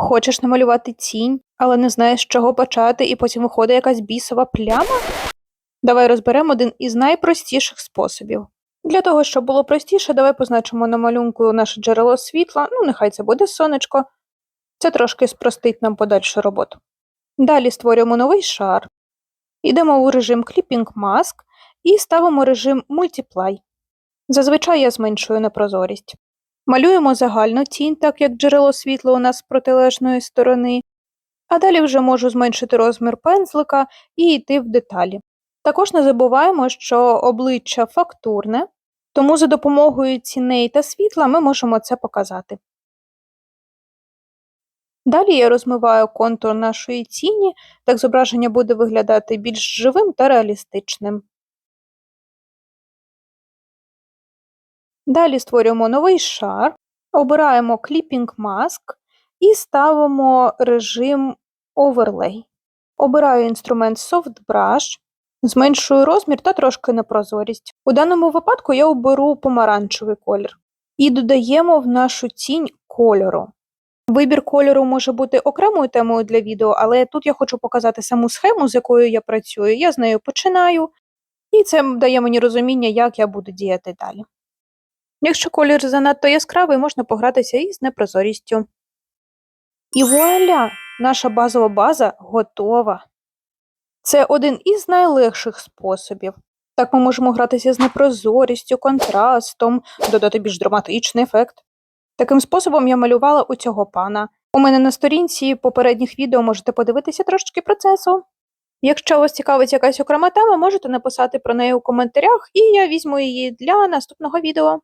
Хочеш намалювати тінь, але не знаєш, з чого почати, і потім виходить якась бісова пляма? Давай розберемо один із найпростіших способів. Для того, щоб було простіше, давай позначимо на малюнку наше джерело світла, ну нехай це буде сонечко. Це трошки спростить нам подальшу роботу. Далі створюємо новий шар, йдемо у режим Clipping Mask і ставимо режим Multiply. Зазвичай я зменшую непрозорість. Малюємо загальну тінь, так як джерело світла у нас з протилежної сторони, а далі вже можу зменшити розмір пензлика і йти в деталі. Також не забуваємо, що обличчя фактурне, тому за допомогою ціней та світла ми можемо це показати. Далі я розмиваю контур нашої тіні, так зображення буде виглядати більш живим та реалістичним. Далі створюємо новий шар, обираємо Clipping Mask і ставимо режим Overlay. Обираю інструмент Soft Brush, зменшую розмір та трошки непрозорість. У даному випадку я оберу помаранчевий колір. І додаємо в нашу тінь кольору. Вибір кольору може бути окремою темою для відео, але тут я хочу показати саму схему, з якою я працюю. Я з нею починаю, і це дає мені розуміння, як я буду діяти далі. Якщо колір занадто яскравий, можна погратися із непрозорістю. І вуаля! Наша базова база готова. Це один із найлегших способів. Так ми можемо гратися з непрозорістю, контрастом, додати більш драматичний ефект. Таким способом я малювала у цього пана. У мене на сторінці попередніх відео можете подивитися трошечки процесу. Якщо вас цікавить якась окрема тема, можете написати про неї у коментарях, і я візьму її для наступного відео.